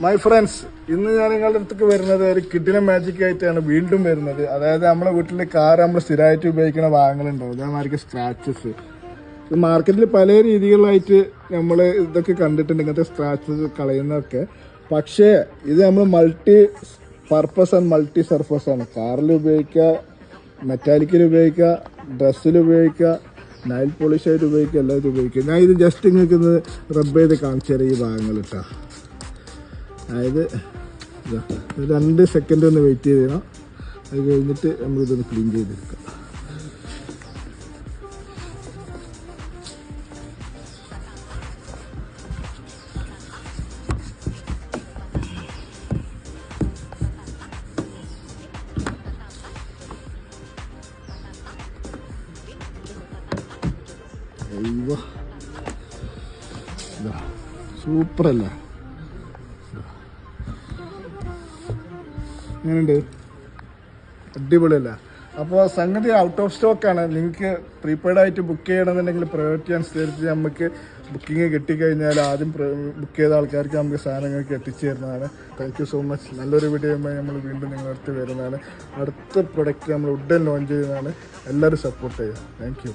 My friends ഇന്ന് ഞാൻ നിങ്ങളുടെ അടുത്തേക്ക് വരുന്നത് ഒരു കിഡിലെ മാജിക് ആയിട്ടാണ് വീണ്ടും വരുന്നത്. അതായത് നമ്മുടെ വീട്ടിലെ കാർ നമ്മൾ സ്ഥിരമായിട്ട് ഉപയോഗിക്കുന്ന ഭാഗങ്ങളുണ്ടാവും അതേമാതിരി സ്ക്രാച്ചസ് മാർക്കറ്റിൽ പല രീതികളിലായിട്ട് നമ്മൾ ഇതൊക്കെ കണ്ടിട്ടുണ്ട്. ഇങ്ങനത്തെ സ്ക്രാച്ചസ് കളയുന്നതൊക്കെ. പക്ഷേ ഇത് നമ്മൾ multi purpose and multi surface ആണ്. കാറിൽ ഉപയോഗിക്കുക മെറ്റാലിക്കിൽ ഉപയോഗിക്കുക ഡ്രസ്സിൽ ഉപയോഗിക്കുക നൈൽ പോളിഷായിട്ട് ഉപയോഗിക്കുക എല്ലാവരും ഉപയോഗിക്കുക. ഞാൻ ഇത് ജസ്റ്റ് നിങ്ങൾക്ക് റബ്ബ് ചെയ്ത് കാണിച്ചു തരാം ഈ ഭാഗങ്ങൾ കേട്ടോ അതായത് രണ്ട് സെക്കൻഡ് ഒന്ന് വെയിറ്റ് ചെയ്യണം. അത് കഴിഞ്ഞിട്ട് നമ്മളിതൊന്ന് ക്ലീൻ ചെയ്തെടുക്കാം. അയ്യോ. എങ്ങനെയുണ്ട്? അടിപൊളിയല്ല? അപ്പോൾ സംഗതി ഔട്ട് ഓഫ് സ്റ്റോക്കാണ് നിങ്ങൾക്ക് പ്രീപെയ്ഡ് ആയിട്ട് ബുക്ക് ചെയ്യണമെന്നുണ്ടെങ്കിൽ പ്രയോറിറ്റി അനുസരിച്ച് നമുക്ക് ബുക്കിംഗ് കിട്ടിക്കഴിഞ്ഞാൽ ആദ്യം ബുക്ക് ചെയ്ത ആൾക്കാർക്ക് നമുക്ക് സാധനങ്ങൾക്ക് എത്തിച്ചു തരുന്നതാണ് താങ്ക് യു സോ മച്ച് നല്ലൊരു വീഡിയോ നമ്മൾ വീണ്ടും നിങ്ങളുടെ അടുത്ത് വരുന്നതാണ്. അടുത്ത പ്രൊഡക്റ്റ് നമ്മൾ ഉടൻ ലോഞ്ച് ചെയ്യുന്നതാണ്. എല്ലാവരും സപ്പോർട്ട് ചെയ്യുക. താങ്ക്